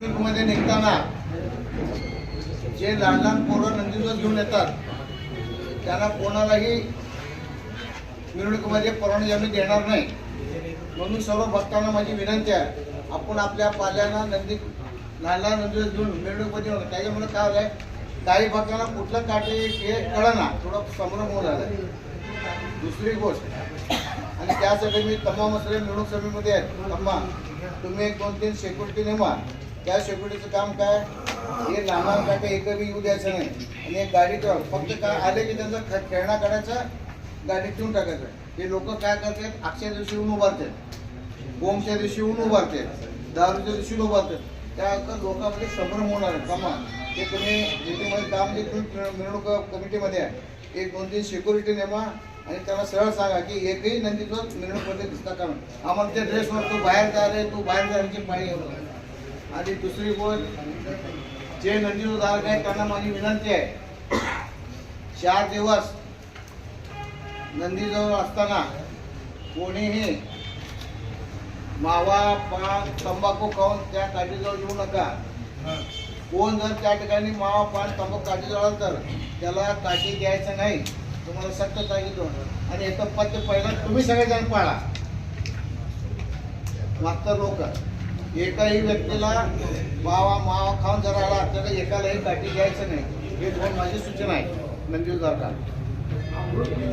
मध्ये निघताना जे लहान लहान पोरं नंदीध्वज घेऊन येतात त्यांना कोणालाही मिरवणुकीमध्ये म्हणजे परवानगी आम्ही देणार नाही. म्हणून सर्व भक्तांना माझी विनंती आहे आपण आपल्या पाल्यांना नंदी लहान लहान नंदीध्वज घेऊन मिरवणुकीमध्ये त्याच्यामुळे काय झालंय काही भक्तांना कुठलं काटे हे कळना थोडं संभ्रम होऊन आलाय दुसरी गोष्ट आणि त्यासाठी मी तम्मा मसले मिरवणूक सभेमध्ये आहेत. तम्मा तुम्ही एक दोन तीन सेक्युरिटी नेमा. त्या सेक्युरिटीचं काम काय? हे लहान काय काय एकही येऊ द्यायचं नाही. आणि एक गाडी ठेवा फक्त काय आले की त्यांचा खेळणा काढायचा गाडीत ठेवून टाकायचं. हे लोक काय करतात? अक्षय दिवशी येऊन उभारतात. बोमच्या दिवशी येऊन उभारतात. दारूच्या दिवशी उभारतात. त्या लोकांमध्ये संभ्रम होणार आहे. कमा ते तुम्ही मीटिंगमध्ये काम जे मिरवणूक कमिटीमध्ये आहे. एक दोन तीन सिक्युरिटी नेमा आणि त्यांना सरळ सांगा की एकही नंदीचं मिरवणुकीमध्ये दिसता का आम्हाला त्या ड्रेसवर तू बाहेर जा रे तू बाहेर जाण्याची पाळी आणि दुसरी गोष्ट जे नंदीधारक आहे त्यांना माझी विनंती आहे. चार दिवस नंदीजवळ असताना कोणीही मावा पान तंबाखू खाऊन त्या काठीजवळ येऊ नका. कोण जर त्या ठिकाणी मावा पान तंबाखू काठीजवळ आलं तर त्याला काठी द्यायचं नाही. तुम्हाला सक्त सांगितलं. आणि याचं पत्र पहिला. तुम्ही सगळेजण पाळा. मात्र लोक. एकाही व्यक्तीला मावा मावा खाऊन जर आला तर एकालाही काठी द्यायचं नाही. हे दोन माझी सूचना आहे नंदीव का